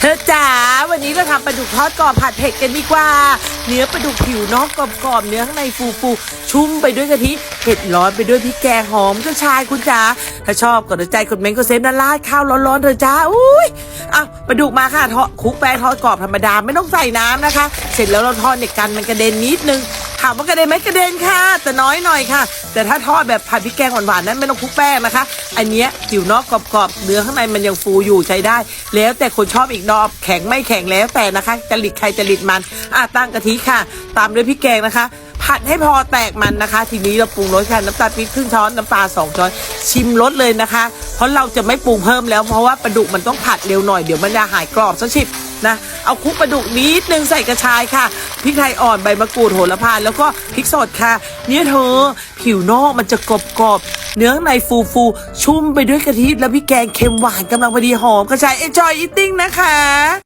เธอจ๋าวันนี้เราทำปลาดุกทอดกรอบผัดเผ็ดกันดีกว่า เนื้อปลาดุกผิวนอกกรอบๆเนื้อข้างในฟูๆชุ่มไปด้วยกะทิเผ็ดร้อนไปด้วยพริกแกงหอมกระชายคุณจ๋าถ้าชอบกดใจกดเม้นกดเซฟนะลาดข้าวร้อนๆเธอจ้าอุ้ยเอาปลาดุกมาค่ะทอดคุกแป้งทอดกรอบธรรมดาไม่ต้องใส่น้ำนะคะ เสร็จแล้วเราทอดเนี่ยกันมันกระเด็นนิดนึง ถามว่ากระเด็นไหมกระเด็นค่ะ แต่น้อยหน่อยค่ะ แต่ถ้าทอดแบบผัดพริกแกงหวานๆนั้นไม่ต้องคลุกแป้งนะคะ อันเนี้ยผิวนอกกรอบๆเนื้อข้างในมันยังฟูอยู่ใช้ได้ แล้วแต่คนชอบอีกดอกแข็งไม่แข็งแล้วแต่นะคะจริตใครจริตมันอะตั้งกะทิค่ะ ตามด้วยพริกแกงนะคะผัดให้พอแตกมันนะคะ ทีนี้เราปรุงรสค่ะน้ำตาลปี๊บครึ่งช้อนน้ำปลาสองช้อนชิมรสเลยนะคะ เพราะเราจะไม่ปรุงเพิ่มแล้วเพราะว่าปลาดุกมันต้องผัดเร็วหน่อยเดี๋ยวมันจะหายกรอบซะชิบ นะ เอาคุกปลาดุกนิดนึงใส่กระชายค่ะพริกไทยอ่อนใบมะกรูดโหระพาแล้วก็พริกสดค่ะ เนี่ยเธอ ผิวนอกมันจะกรอบกรอบๆเนื้อในฟูฟูๆชุ่มไปด้วยกะทิและพริกแกงเค็มหวานกำลังพอดีหอมกระชายเอจอยอิทติ้งนะคะ